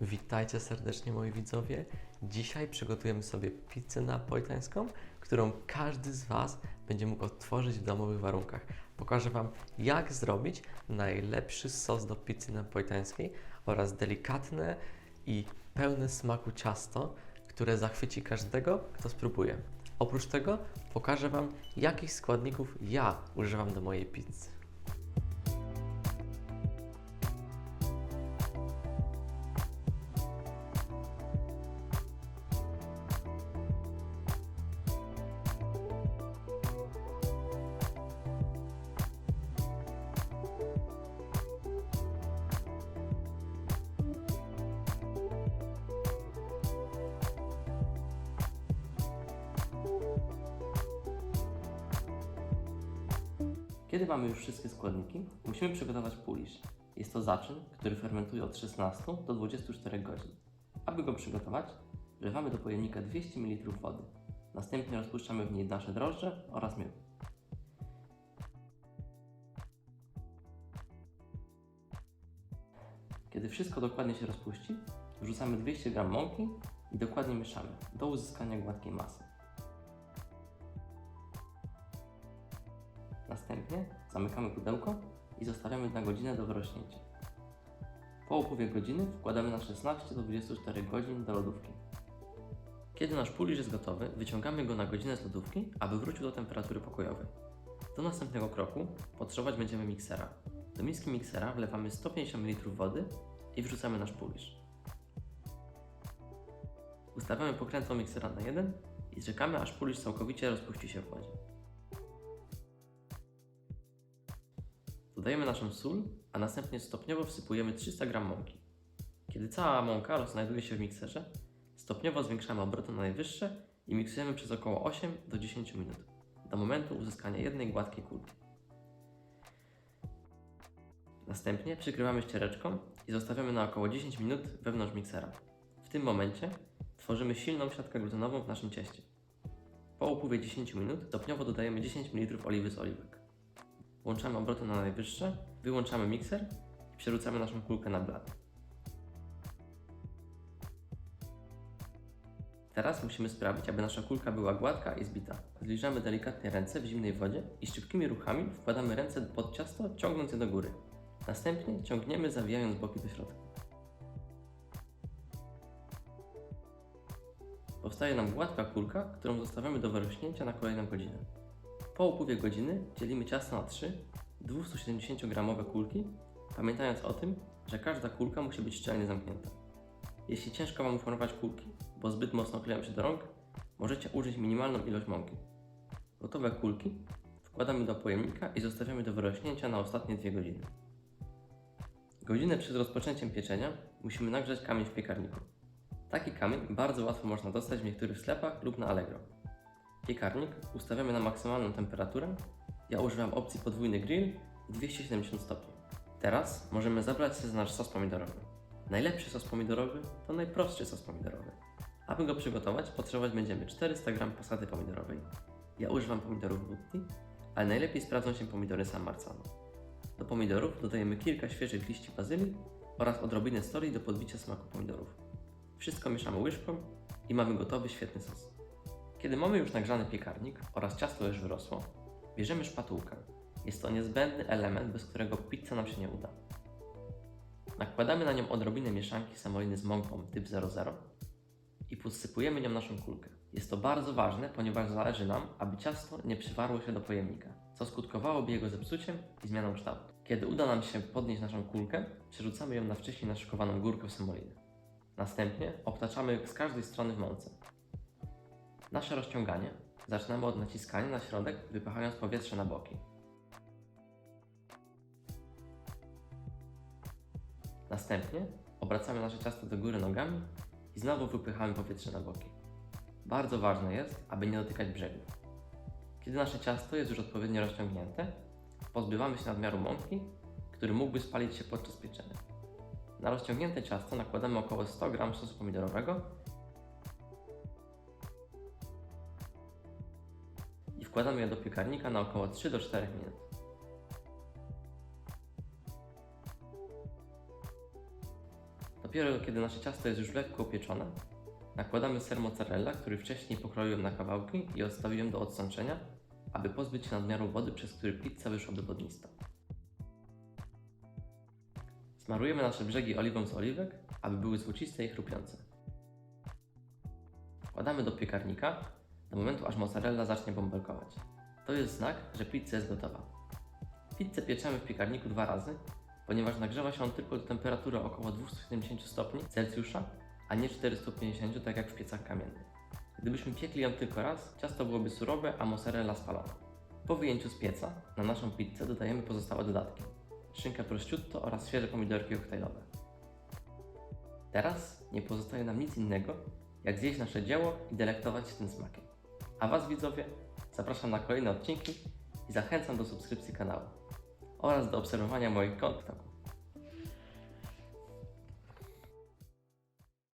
Witajcie serdecznie moi widzowie. Dzisiaj przygotujemy sobie pizzę napolitańską, którą każdy z Was będzie mógł odtworzyć w domowych warunkach. Pokażę Wam, jak zrobić najlepszy sos do pizzy napolitańskiej oraz delikatne i pełne smaku ciasto, które zachwyci każdego, kto spróbuje. Oprócz tego pokażę Wam, jakich składników ja używam do mojej pizzy. Kiedy mamy już wszystkie składniki, musimy przygotować pulisz. Jest to zaczyn, który fermentuje od 16 do 24 godzin. Aby go przygotować, wlewamy do pojemnika 200 ml wody. Następnie rozpuszczamy w niej nasze drożdże oraz miód. Kiedy wszystko dokładnie się rozpuści, wrzucamy 200 g mąki i dokładnie mieszamy do uzyskania gładkiej masy. Następnie zamykamy pudełko i zostawiamy na godzinę do wyrośnięcia. Po upływie godziny wkładamy na 16 do 24 godzin do lodówki. Kiedy nasz pulisz jest gotowy, wyciągamy go na godzinę z lodówki, aby wrócił do temperatury pokojowej. Do następnego kroku potrzebować będziemy miksera. Do miski miksera wlewamy 150 ml wody i wrzucamy nasz pulisz. Ustawiamy pokrętło miksera na 1 i czekamy aż pulisz całkowicie rozpuści się w wodzie. Dodajemy naszą sól, a następnie stopniowo wsypujemy 300 g mąki. Kiedy cała mąka znajduje się w mikserze, stopniowo zwiększamy obroty na najwyższe i miksujemy przez około 8 do 10 minut, do momentu uzyskania jednej gładkiej kulki. Następnie przykrywamy ściereczką i zostawiamy na około 10 minut wewnątrz miksera. W tym momencie tworzymy silną siatkę glutenową w naszym cieście. Po upływie 10 minut stopniowo dodajemy 10 ml oliwy z oliwek. Włączamy obroty na najwyższe, wyłączamy mikser i przerzucamy naszą kulkę na blat. Teraz musimy sprawić, aby nasza kulka była gładka i zbita. Zbliżamy delikatnie ręce w zimnej wodzie i szybkimi ruchami wkładamy ręce pod ciasto, ciągnąc je do góry. Następnie ciągniemy, zawijając boki do środka. Powstaje nam gładka kulka, którą zostawiamy do wyrośnięcia na kolejną godzinę. Po upływie godziny dzielimy ciasto na trzy 270-gramowe kulki, pamiętając o tym, że każda kulka musi być szczelnie zamknięta. Jeśli ciężko Wam uformować kulki, bo zbyt mocno kleją się do rąk, możecie użyć minimalną ilość mąki. Gotowe kulki wkładamy do pojemnika i zostawiamy do wyrośnięcia na ostatnie dwie godziny. Godzinę przed rozpoczęciem pieczenia musimy nagrzać kamień w piekarniku. Taki kamień bardzo łatwo można dostać w niektórych sklepach lub na Allegro. Piekarnik ustawiamy na maksymalną temperaturę. Ja używam opcji podwójny grill i 270 stopni. Teraz możemy zabrać się za nasz sos pomidorowy. Najlepszy sos pomidorowy to najprostszy sos pomidorowy. Aby go przygotować, potrzebować będziemy 400 g posady pomidorowej. Ja używam pomidorów Butti, ale najlepiej sprawdzą się pomidory San Marzano. Do pomidorów dodajemy kilka świeżych liści bazylii oraz odrobinę soli do podbicia smaku pomidorów. Wszystko mieszamy łyżką i mamy gotowy świetny sos. Kiedy mamy już nagrzany piekarnik oraz ciasto już wyrosło, bierzemy szpatułkę. Jest to niezbędny element, bez którego pizza nam się nie uda. Nakładamy na nią odrobinę mieszanki semoliny z mąką typ 00 i podsypujemy nią naszą kulkę. Jest to bardzo ważne, ponieważ zależy nam, aby ciasto nie przywarło się do pojemnika, co skutkowałoby jego zepsuciem i zmianą kształtu. Kiedy uda nam się podnieść naszą kulkę, przerzucamy ją na wcześniej naszykowaną górkę semoliny. Następnie obtaczamy z każdej strony w mące. Nasze rozciąganie zaczynamy od naciskania na środek, wypychając powietrze na boki. Następnie obracamy nasze ciasto do góry nogami i znowu wypychamy powietrze na boki. Bardzo ważne jest, aby nie dotykać brzegów. Kiedy nasze ciasto jest już odpowiednio rozciągnięte, pozbywamy się nadmiaru mąki, który mógłby spalić się podczas pieczenia. Na rozciągnięte ciasto nakładamy około 100 g sosu pomidorowego i wkładamy je do piekarnika na około 3 do 4 minut. Do Dopiero kiedy nasze ciasto jest już lekko upieczone, nakładamy ser mozzarella, który wcześniej pokroiłem na kawałki i odstawiłem do odsączenia, aby pozbyć się nadmiaru wody, przez który pizza wyszłaby wodnista. Smarujemy nasze brzegi oliwą z oliwek, aby były złociste i chrupiące. Wkładamy do piekarnika do momentu, aż mozzarella zacznie bąbelkować. To jest znak, że pizza jest gotowa. Pizzę pieczemy w piekarniku dwa razy, ponieważ nagrzewa się on tylko do temperatury około 270 stopni Celsjusza, a nie 450 tak jak w piecach kamiennych. Gdybyśmy piekli ją tylko raz, ciasto byłoby surowe, a mozzarella spalona. Po wyjęciu z pieca na naszą pizzę dodajemy pozostałe dodatki. Szynkę prosciutto oraz świeże pomidorki koktajlowe. Teraz nie pozostaje nam nic innego, jak zjeść nasze dzieło i delektować się tym smakiem. A Was widzowie zapraszam na kolejne odcinki i zachęcam do subskrypcji kanału oraz do obserwowania moich kont